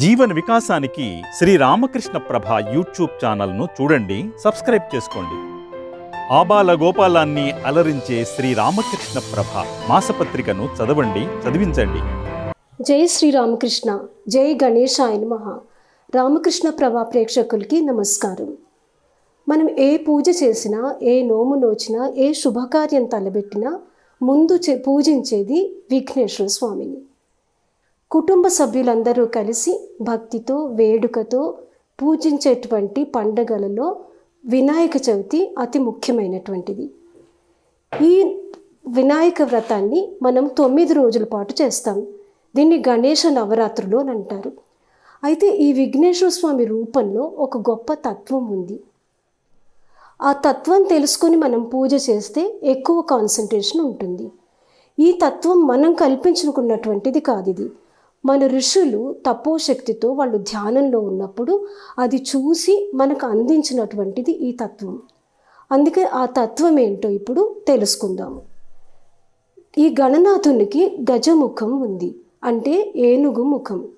జీవన వికాసానికి శ్రీ రామకృష్ణ ప్రభ యూట్యూబ్ ఛానల్ను చూడండి సబ్స్క్రైబ్ చేసుకోండి. ఆబాల గోపాలాన్ని అలరించే శ్రీ రామకృష్ణ ప్రభ మాసపత్రికను చదవండి చదివించండి. జై శ్రీరామకృష్ణ జై గణేశాయ మహా రామకృష్ణ ప్రభ ప్రేక్షకులకి నమస్కారం. మనం ఏ పూజ చేసినా ఏ నోము నోచినా ఏ శుభకార్యం తలబెట్టినా ముందు చే పూజించేది విఘ్నేశ్వర స్వామిని. కుటుంబ సభ్యులందరూ కలిసి భక్తితో వేడుకతో పూజించేటువంటి పండగలలో వినాయక చవితి అతి ముఖ్యమైనటువంటిది. ఈ వినాయక వ్రతాన్ని మనం తొమ్మిది రోజుల పాటు చేస్తాం. దీన్ని గణేష నవరాత్రులు అని అంటారు. అయితే ఈ విఘ్నేశ్వర స్వామి రూపంలో ఒక గొప్ప తత్వం ఉంది. ఆ తత్వం తెలుసుకొని మనం పూజ చేస్తే ఎక్కువ కాన్సన్ట్రేషన్ ఉంటుంది. ఈ తత్వం మనం కల్పించుకున్నటువంటిది కాదు ఇది. మన ఋషులు తపోశక్తితో వాళ్ళు ధ్యానంలో ఉన్నప్పుడు అది చూసి మనకు అందించినటువంటిది ఈ తత్వం. అందుకే ఆ తత్వం ఏంటో ఇప్పుడు తెలుసుకుందాము. ఈ గణనాథునికి గజముఖం ఉంది. అంటే ఏనుగు ముఖం.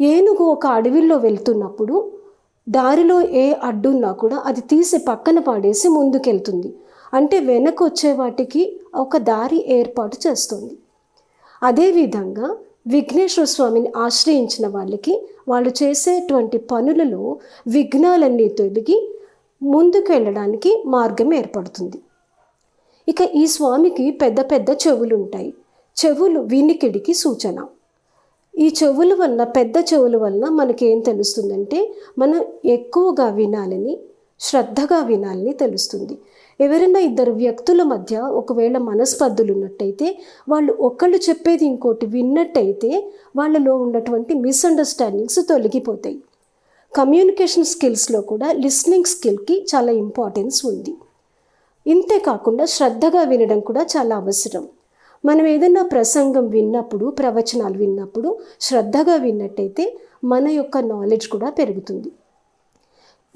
ఏనుగు ఒక అడవిలో వెళ్తున్నప్పుడు దారిలో ఏ అడ్డున్నా కూడా అది తీసి పక్కన పాడేసి ముందుకెళ్తుంది. అంటే వెనక వచ్చే వాటికి ఒక దారి ఏర్పాటు చేస్తుంది. అదేవిధంగా విఘ్నేశ్వర స్వామిని ఆశ్రయించిన వాళ్ళకి వాళ్ళు చేసేటువంటి పనులలో విఘ్నాలన్నీ తొలగి ముందుకు వెళ్ళడానికి మార్గం ఏర్పడుతుంది. ఇక ఈ స్వామికి పెద్ద పెద్ద చెవులు ఉంటాయి చెవులు వినికిడికి సూచన. ఈ చెవుల వల్ల పెద్ద చెవుల వలన మనకి ఏం తెలుస్తుందంటే మనం ఎక్కువగా వినాలని శ్రద్ధగా వినాలని తెలుస్తుంది. ఎవరైనా ఇద్దరు వ్యక్తుల మధ్య ఒకవేళ మనస్పర్ధులు ఉన్నట్టయితే వాళ్ళు ఒకళ్ళు చెప్పేది ఇంకోటి విన్నట్టయితే వాళ్ళలో ఉన్నటువంటి మిస్అండర్స్టాండింగ్స్ తొలగిపోతాయి. కమ్యూనికేషన్ స్కిల్స్లో కూడా లిస్నింగ్ స్కిల్కి చాలా ఇంపార్టెన్స్ ఉంది. ఇంతే కాకుండా శ్రద్ధగా వినడం కూడా చాలా అవసరం. మనం ఏదైనా ప్రసంగం విన్నప్పుడు ప్రవచనాలు విన్నప్పుడు శ్రద్ధగా విన్నట్టయితే మన యొక్క నాలెడ్జ్ కూడా పెరుగుతుంది.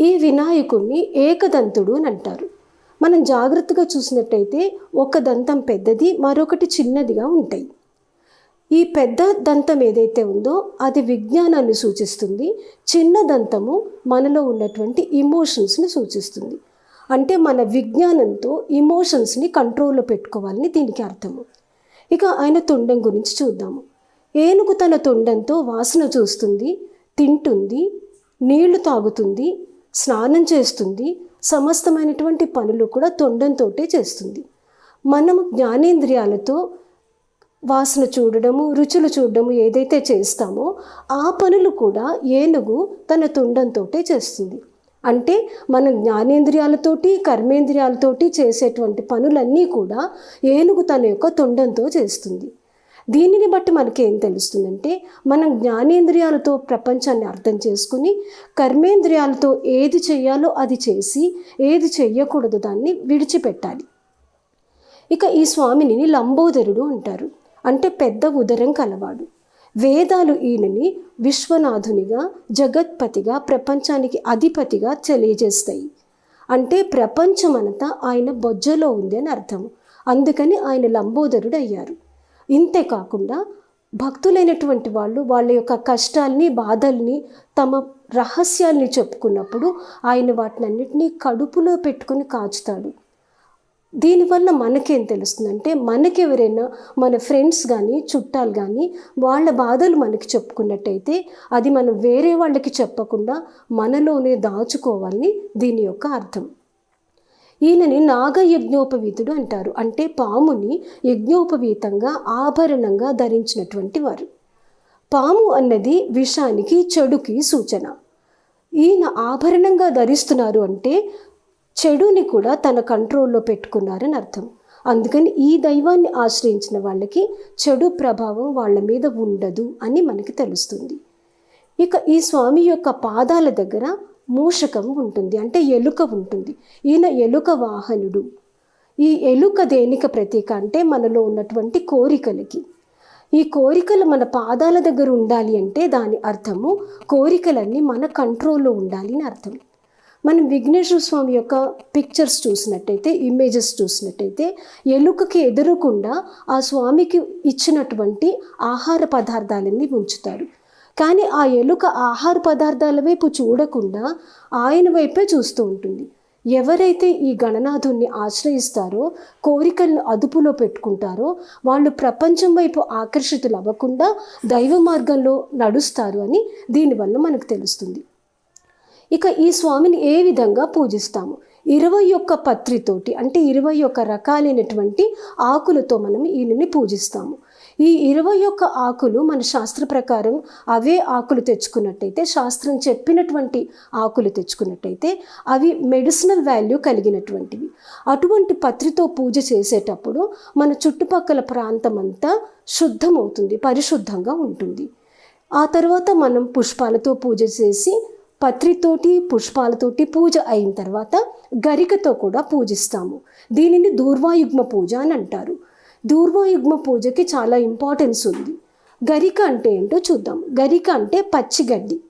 ఈ వినాయకుడిని ఏకదంతుడు అని అంటారు. మనం జాగ్రత్తగా చూసినట్టయితే ఒక దంతం పెద్దది మరొకటి చిన్నదిగా ఉంటాయి. ఈ పెద్ద దంతం ఏదైతే ఉందో అది విజ్ఞానాన్ని సూచిస్తుంది. చిన్న దంతము మనలో ఉన్నటువంటి ఇమోషన్స్ని సూచిస్తుంది. అంటే మన విజ్ఞానంతో ఇమోషన్స్ని కంట్రోల్లో పెట్టుకోవాలని దీనికి అర్థము. ఇక ఆయన తొండం గురించి చూద్దాము. ఏనుగు తన తొండంతో వాసన చూస్తుంది తింటుంది నీళ్ళు తాగుతుంది స్నానం చేస్తుంది. సమస్తమైనటువంటి పనులు కూడా తొండంతోటే చేస్తుంది. మనం జ్ఞానేంద్రియాలతో వాసన చూడడము రుచులు చూడడము ఏదైతే చేస్తామో ఆ పనులు కూడా ఏనుగు తన తొండంతోటే చేస్తుంది. అంటే మన జ్ఞానేంద్రియాలతోటి కర్మేంద్రియాలతోటి చేసేటువంటి పనులన్నీ కూడా ఏనుగు తన యొక్క తొండంతో చేస్తుంది. దీనిని బట్టి మనకి ఏం తెలుస్తుందంటే మనం జ్ఞానేంద్రియాలతో ప్రపంచాన్ని అర్థం చేసుకుని కర్మేంద్రియాలతో ఏది చేయాలో అది చేసి ఏది చేయకూడదు దాన్ని విడిచిపెట్టాలి. ఇక ఈ స్వామిని లంబోదరుడు అంటారు. అంటే పెద్ద ఉదరం కలవాడు. వేదాలు ఈయనని విశ్వనాథునిగా జగత్పతిగా ప్రపంచానికి అధిపతిగా తెలియజేస్తాయి. అంటే ప్రపంచమంతా ఆయన బొజ్జలో ఉంది అని అర్థం. అందుకని ఆయన లంబోదరుడు అయ్యారు ఇంతే కాకుండా భక్తులైనటువంటి వాళ్ళు వాళ్ళ యొక్క కష్టాల్ని బాధల్ని తమ రహస్యాల్ని చెప్పుకున్నప్పుడు ఆయన వాటినన్నిటినీ కడుపులో పెట్టుకుని కాచుతాడు. దీనివల్ల మనకేం తెలుస్తుందంటే మనకెవరైనా మన ఫ్రెండ్స్ కానీ చుట్టాలు కానీ వాళ్ళ బాధలు మనకి చెప్పుకున్నట్టయితే అది మనం వేరే వాళ్ళకి చెప్పకుండా మనలోనే దాచుకోవాలని దీని యొక్క అర్థం. ఈయనని నాగయజ్ఞోపవీతుడు అంటారు. అంటే పాముని యజ్ఞోపవీతంగా ఆభరణంగా ధరించినటువంటి వారు. పాము అన్నది విషానికి చెడుకి సూచన. ఈయన ఆభరణంగా ధరిస్తున్నారు అంటే చెడుని కూడా తన కంట్రోల్లో పెట్టుకున్నారని అర్థం. అందుకని ఈ దైవాన్ని ఆశ్రయించిన వాళ్ళకి చెడు ప్రభావం వాళ్ళ మీద ఉండదు అని మనకి తెలుస్తుంది. ఇక ఈ స్వామి యొక్క పాదాల దగ్గర మూషకం ఉంటుంది అంటే ఎలుక ఉంటుంది. ఈయన ఎలుక వాహనుడు. ఈ ఎలుక దేనిక ప్రతీక అంటే మనలో ఉన్నటువంటి కోరికలకి. ఈ కోరికలు మన పాదాల దగ్గర ఉండాలి అంటే దాని అర్థము కోరికలన్నీ మన కంట్రోల్లో ఉండాలి అని అర్థం. మనం విఘ్నేశ్వర స్వామి యొక్క పిక్చర్స్ చూసినట్టయితే ఇమేజెస్ చూసినట్టయితే ఎలుకకి ఎదురకుండా ఆ స్వామికి ఇచ్చినటువంటి ఆహార పదార్థాలన్నీ ఉంచుతారు. కానీ ఆ ఎలుక ఆహార పదార్థాల వైపు చూడకుండా ఆయన వైపే చూస్తూ ఉంటుంది. ఎవరైతే ఈ గణనాథుణ్ణి ఆశ్రయిస్తారో కోరికలను అదుపులో పెట్టుకుంటారో వాళ్ళు ప్రపంచం వైపు ఆకర్షితులు అవ్వకుండా దైవ మార్గంలో నడుస్తారు అని దీనివల్ల మనకు తెలుస్తుంది. ఇక ఈ స్వామిని ఏ విధంగా పూజిస్తాము? ఇరవై ఒక్క పత్రితోటి అంటే ఇరవై ఒక్క రకాలైనటువంటి ఆకులతో మనం ఈయనని పూజిస్తాము. ఈ ఇరవై ఒక్క ఆకులు మన శాస్త్ర ప్రకారం అవే ఆకులు తెచ్చుకున్నట్టయితే శాస్త్రం చెప్పినటువంటి ఆకులు తెచ్చుకున్నట్టయితే అవి మెడిసినల్ వాల్యూ కలిగినటువంటివి. అటువంటి పత్రితో పూజ చేసేటప్పుడు మన చుట్టుపక్కల ప్రాంతం అంతా శుద్ధమవుతుంది పరిశుద్ధంగా ఉంటుంది. ఆ తర్వాత మనం పుష్పాలతో పూజ చేసి పత్రితోటి పుష్పాలతోటి పూజ అయిన తర్వాత గరికతో కూడా పూజిస్తాము. దీనిని దూర్వాయుగ్మ పూజ అని అంటారు. దూర్వయుగ్మ పూజకి చాలా ఇంపార్టెన్స్ ఉంది. గరిక అంటే ఏంటో చూద్దాం. గరిక అంటే పచ్చిగడ్డి.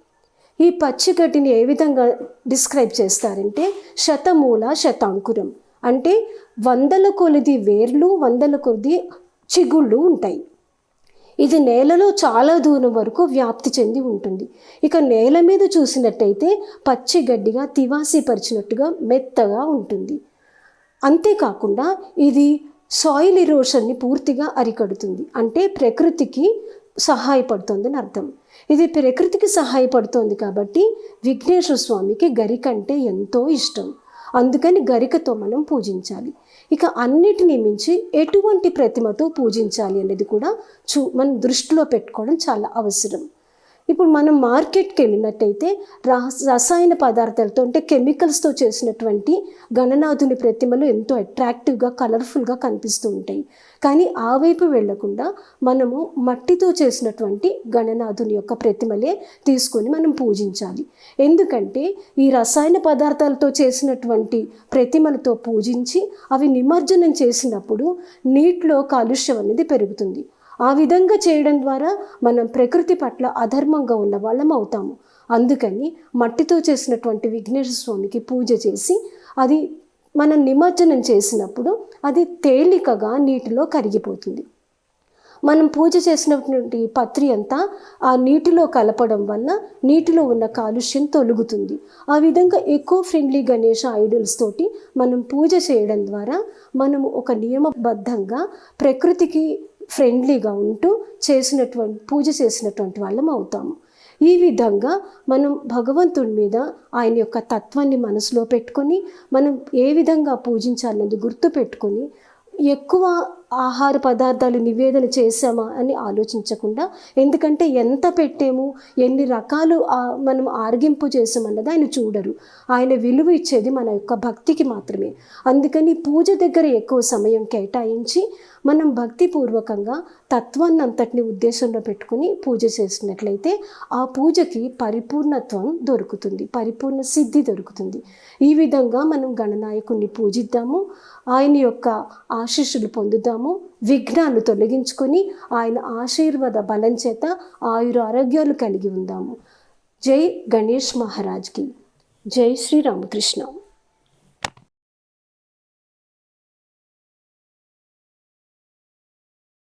ఈ పచ్చిగడ్డిని ఏ విధంగా డిస్క్రైబ్ చేస్తారంటే శతమూల శతాంకురం. అంటే వందల కొలిది వేర్లు వందల కొలిది చిగుళ్ళు ఉంటాయి. ఇది నేలలో చాలా దూరం వరకు వ్యాప్తి చెంది ఉంటుంది. ఇక నేల మీద చూసినట్టయితే పచ్చి గడ్డిగా తివాసి పరిచినట్టుగా మెత్తగా ఉంటుంది. అంతేకాకుండా ఇది సాయిల్ ఇరోషన్ని పూర్తిగా అరికడుతుంది. అంటే ప్రకృతికి సహాయపడుతుందని అర్థం. ఇది ప్రకృతికి సహాయపడుతోంది కాబట్టి విఘ్నేశ్వర స్వామికి గరిక అంటే ఎంతో ఇష్టం. అందుకని గరికతో మనం పూజించాలి. ఇక అన్నిటినీ మించి ఎటువంటి ప్రతిమతో పూజించాలి అనేది కూడా చూ మనం దృష్టిలో పెట్టుకోవడం చాలా అవసరం. ఇప్పుడు మనం మార్కెట్కి వెళ్ళినట్టయితే రసాయన పదార్థాలతో అంటే కెమికల్స్తో చేసినటువంటి గణనాథుని ప్రతిమలు ఎంతో అట్రాక్టివ్గా కలర్ఫుల్గా కనిపిస్తూ ఉంటాయి. కానీ ఆ వైపు వెళ్ళకుండా మనము మట్టితో చేసినటువంటి గణనాథుని యొక్క ప్రతిమలే తీసుకొని మనం పూజించాలి. ఎందుకంటే ఈ రసాయన పదార్థాలతో చేసినటువంటి ప్రతిమలతో పూజించి అవి నిమజ్జనం చేసినప్పుడు నీటిలో కాలుష్యం అనేది పెరుగుతుంది. ఆ విధంగా చేయడం ద్వారా మనం ప్రకృతి పట్ల అధర్మంగా ఉన్న వాళ్ళం అవుతాము. అందుకని మట్టితో చేసినటువంటి విఘ్నేశ్వర స్వామికి పూజ చేసి అది మనం నిమజ్జనం చేసినప్పుడు అది తేలికగా నీటిలో కరిగిపోతుంది. మనం పూజ చేసినటువంటి పత్రి అంతా ఆ నీటిలో కలపడం వల్ల నీటిలో ఉన్న కాలుష్యం తొలుగుతుంది. ఆ విధంగా ఎకో ఫ్రెండ్లీ గణేష ఐడల్స్ తోటి మనం పూజ చేయడం ద్వారా మనము ఒక నియమబద్ధంగా ప్రకృతికి ఫ్రెండ్లీగా ఉంటూ చేసినటువంటి పూజ చేసినటువంటి వాళ్ళం అవుతాము. ఈ విధంగా మనం భగవంతుడి మీద ఆయన యొక్క తత్వాన్ని మనసులో పెట్టుకొని మనం ఏ విధంగా పూజించాలన్నది గుర్తు పెట్టుకొని ఎక్కువ ఆహార పదార్థాలు నివేదన చేసామా అని ఆలోచించకుండా ఎందుకంటే ఎంత పెట్టాము ఎన్ని రకాలు మనం ఆరగింపు చేసామన్నది ఆయన చూడరు. ఆయన విలువ ఇచ్చేది మన యొక్క భక్తికి మాత్రమే. అందుకని పూజ దగ్గర ఎక్కువ సమయం కేటాయించి మనం భక్తిపూర్వకంగా తత్వాన్ని అంతటిని ఉద్దేశంలో పెట్టుకుని పూజ చేసినట్లయితే ఆ పూజకి పరిపూర్ణత్వం దొరుకుతుంది పరిపూర్ణ సిద్ధి దొరుకుతుంది. ఈ విధంగా మనం గణనాయకుణ్ణి పూజిద్దాము ఆయన యొక్క ఆశీస్సులు పొందుదాము విఘ్నాలు తొలగించుకొని ఆయన ఆశీర్వాద బలం చేత ఆయుర ఆరోగ్యాలు కలిగి ఉందాము. జై గణేష్ మహారాజ్కి. జై శ్రీరామకృష్ణ